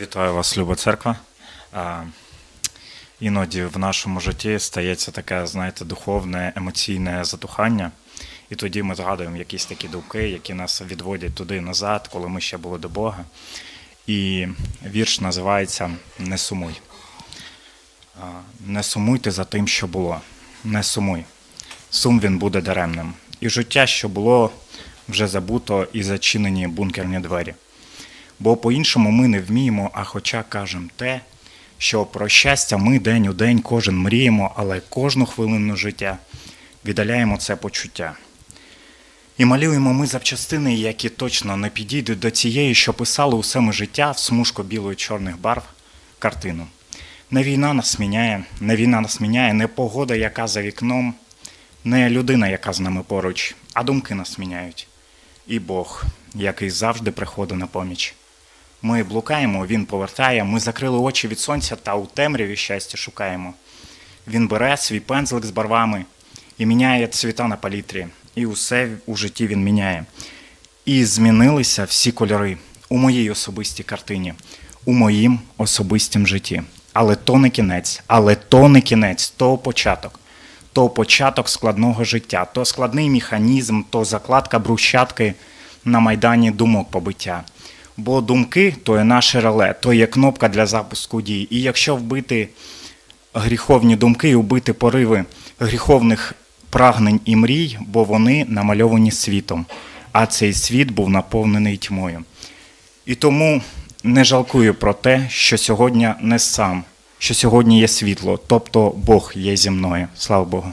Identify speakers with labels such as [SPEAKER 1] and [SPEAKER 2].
[SPEAKER 1] Вітаю вас, Люба Церква. Іноді в нашому житті стається таке, знаєте, духовне, емоційне затухання. І тоді ми згадуємо якісь такі думки, які нас відводять туди і назад, коли ми ще були до Бога. І вірш називається Не сумуй. Не сумуйте за тим, що було. Не сумуй. Сум він буде даремним. І життя, що було, вже забуто і зачинені бункерні двері. Бо по-іншому ми не вміємо, а хоча кажемо те, що про щастя ми день у день кожен мріємо, але кожну хвилину життя віддаляємо це почуття. І малюємо ми запчастини, які точно не підійдуть до цієї, що писали усе ми життя в смужку білої чорних барв картину. Не війна нас міняє, не війна нас міняє, не погода, яка за вікном, не людина, яка з нами поруч, а думки нас міняють. І Бог, який завжди приходить на поміч. Ми блукаємо, він повертає, ми закрили очі від сонця та у темряві щастя шукаємо. Він бере свій пензлик з барвами і міняє цвіта на палітрі, і усе у житті він міняє. І змінилися всі кольори у моїй особистій картині, у моїм особистім житті. Але то не кінець, але то не кінець, то початок. То початок складного життя, то складний механізм, то закладка брусчатки на майдані думок побиття. Бо думки то є наше реле, то є кнопка для запуску дій. І якщо вбити гріховні думки і вбити пориви гріховних прагнень і мрій, бо вони намальовані світом, а цей світ був наповнений тьмою. І тому не жалкую про те, що сьогодні не сам, що сьогодні є світло, тобто Бог є зі мною. Слава Богу.